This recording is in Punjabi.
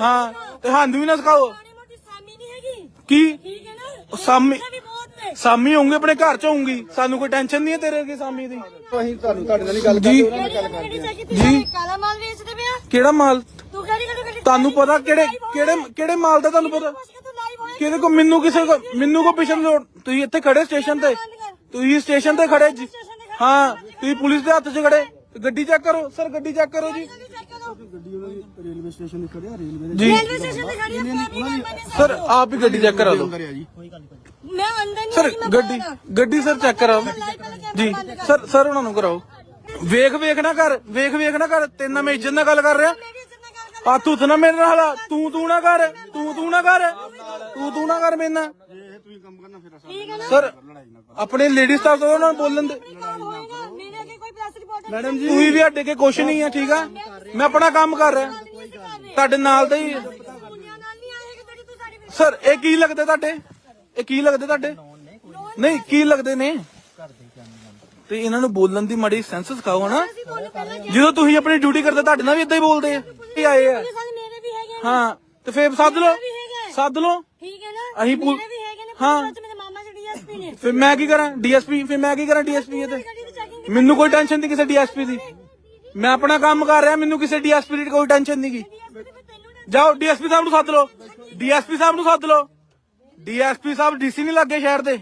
ਹਾਂ ਤੇ ਸਾਨੂੰ ਵੀ ਨਾ ਸਿਖਾਓ। ਮਾੜੀ ਮੋਟੀ ਸਾਮੀ ਨਹੀਂ ਹੈਗੀ। ਕੀ? ਠੀਕ ਹੈ ਨਾ? ਉਹ ਸਾਮੀ ਇਹ ਵੀ ਬਹੁਤ ਨੇ। ਸਾਮੀ ਹੋਊਂਗੇ ਆਪਣੇ ਘਰ ਚ ਹੋਊਂਗੀ। ਸਾਨੂੰ ਕੋਈ ਟੈਨਸ਼ਨ ਨਹੀਂ ਹੈ ਤੇਰੇ ਅੱਗੇ ਸਾਮੀ ਦੀ। ਅਸੀਂ ਤੁਹਾਨੂੰ ਤੁਹਾਡੇ ਨਾਲ ਹੀ ਗੱਲ ਜੀ। ਕਰਦੇ ਉਹਨਾਂ ਨਾਲ ਗੱਲ ਕਰਦੇ ਜੀ। ਜੀ। ਕਾਲਾ ਮਾਲ ਵੇਚਦੇ ਪਿਆ ਕਿਹੜਾ ਮਾਲ? ਤੂੰ ਕਿਹੜੀ ਕਿਹੜੀ ਕਿਹੜੀ ਤੁਹਾਨੂੰ ਪਤਾ ਕਿਹੜੇ ਕਿਹੜੇ ਕਿਹੜੇ ਮਾਲ ਦਾ ਤੁਹਾਨੂੰ ਪਤਾ? ਪੁੱਛ ਕੇ ਤੂੰ ਲਾਈਵ ਹੋਇਆ ਕਿਹਦੇ ਕੋ ਮੈਨੂੰ ਕਿਸੇ ਕੋ ਮੈਨੂੰ ਕੋ ਪਿਛਨ ਲੋੜ। ਤੁਸੀਂ ਇੱਥੇ ਖੜੇ ਸਟੇਸ਼ਨ ਤੇ। ਤੁਸੀਂ ਸਟੇਸ਼ਨ ਤੇ ਖੜੇ ਜੀ। ਹਾਂ। ਤੁਸੀਂ ਪੁਲਿਸ ਦੇ ਹੱਥ 'ਚ ਖੜੇ। ਗੱਡੀ ਚੈੱਕ ਕਰੋ ਸਰ ਗੱਡੀ ਚੈੱਕ ਕਰੋ ਜੀ। ਗੱਡੀ ਉਹਨਾਂ ਦੀ ਰੇਲਵੇ ਸਟੇਸ਼ਨ ਤੇ ਖੜਿਆ ਰੇਲਵੇ ਜੀ। ਰੇਲਵੇ ਸਟੇਸ਼ਨ ਤੇ ਖੜੀ ਆ ਆਪਣੀ ਗੱਲ ਮੰਨੇ ਸਰ ਆਪ ਹੀ ਗੱਡੀ ਚੈੱਕ ਕਰਾ ਦਿਓ। ਆ ਜੀ ਮੈਂ ਅੰਦਰ ਨਹੀਂ ਸਰ ਹੈਗੀ, ਮੈਂ ਗੱਡੀ ਬਾਹਰ ਆ। ਗੱਡੀ ਸਰ ਚੈੱਕ ਕਰਾਓ। ਜੀ ਸਰ ਸਰ ਉਹਨਾਂ ਨੂੰ ਕਰਾਓ। ਵੇਖ ਵੇਖ ਨਾ ਕਰ ਵੇਖ ਵੇਖ ਨਾ ਕਰ। ਤੇਰੇ ਨਾਲ ਮੈਂ ਇੱਜ਼ਤ ਨਾਲ ਗੱਲ ਕਰ ਰਿਹਾ। ਮੈਂ ਵੀ ਇੱਜ਼ਤ ਨਾਲ ਗੱਲ ਕਰ ਹੱਥ ਉੱਠ ਨਾ ਮੇਰੇ ਨਾਲ ਤੂੰ ਤੂੰ ਨਾ ਕਰ ਤੂੰ ਤੂੰ ਨਾ ਕਰ। ਤੂੰ ਤੂੰ ਨਾ ਕਰ ਮੇਰੇ ਨਾਲ। ਜੇ ਇਹ ਤੁਸੀਂ ਕੰਮ ਕਰਨਾ ਫਿਰ ਅਸਾਂ ਠੀਕ ਹੈ ਨਾ? ਸਰ ਆਪਣੇ ਲੇਡੀ ਸਟਾਫ ਤੋਂ ਉਹਨਾਂ ਨੂੰ ਬੋਲਣ ਦੇ ਕੰਮ ਹੋਏਗਾ ਮੇਰੇ ਅੱਗੇ ਕੋਈ ਪ੍ਰੈਸ ਰਿਪੋਰਟ ਮੈਡਮ ਜੀ। ਤੁਸੀਂ ਵੀ ਸਾਡੇ ਕੇ ਕੁਛ ਨਹੀਂ ਆ, ਠੀਕ ਆ? ਮੈਂ ਆਪਣਾ ਕੰਮ ਕਰ ਰਿਹਾ। ਤੁਹਾਡੇ ਨਾਲ ਦਾ ਹੀ ਸਰ, ਇਹ ਕੀ ਲੱਗਦੇ ਤੁਹਾਡੇ? ਇਹ ਕੀ ਲੱਗਦੇ ਤੁਹਾਡੇ? ਨਹੀਂ, ਕੀ ਲੱਗਦੇ ਨੇ? ਤੇ ਇਹਨਾਂ ਨੂੰ ਬੋਲਣ ਦੀ ਮਾੜੀ ਸੈਂਸ ਸਿਖਾਓ ਨਾ ਜਦੋਂ ਤੁਸੀਂ ਆਪਣੀ ਡਿਊਟੀ ਕਰਦੇ, ਤੁਹਾਡੇ ਨਾਲ ਵੀ ਇਦਾਂ ਹੀ ਬੋਲਦੇ ਆ। ਇਹ ਆਏ ਆ। ਹਾਂ, ਤੇ ਫੇਰ ਸੱਦ ਲਓ। ਸੱਦ ਲਓ। ਠੀਕ ਹੈ ਨਾ ਅਸੀਂ ਪੁਲ- ਹਾਂ। ਫਿਰ ਮੈਂ ਕੀ ਕਰਾਂ? ਡੀਐਸਪੀ ਫਿਰ ਮੈਂ ਕੀ ਕਰਾਂ ਡੀਐਸਪੀ ਤੇ? ਗੱਡੀ ਦੀ ਚੈਕਿੰਗ ਮੈਨੂੰ ਕੋਈ ਟੈਨਸ਼ਨ ਨਹੀਂ ਕਿਸੇ ਡੀਐਸਪੀ ਦੀ। ਮੈਂ ਆਪਣਾ ਕੰਮ ਕਰ ਰਿਹਾ, ਮੈਨੂੰ ਕਿਸੇ ਡੀਐਸਪੀ ਦੀ ਕੋਈ ਟੈਨਸ਼ਨ ਨਹੀਂ ਗੀ। ਡੀਐਸਪੀ ਤੇ ਤੈਨੂੰ ਨਾ ਜਾਓ ਡੀਐਸਪੀ ਸਾਹਿਬ ਨੂੰ ਸੱਦ ਲਓ। ਡੀਐਸਪੀ ਸਾਹਿਬ ਨੂੰ ਸੱਦ ਲਓ। ਡੀਐਸਪੀ ਸਾਹਿਬ ਡੀਸੀ ਨਹੀਂ ਲੱਗੇ ਸ਼ਹਿਰ ਦੇ।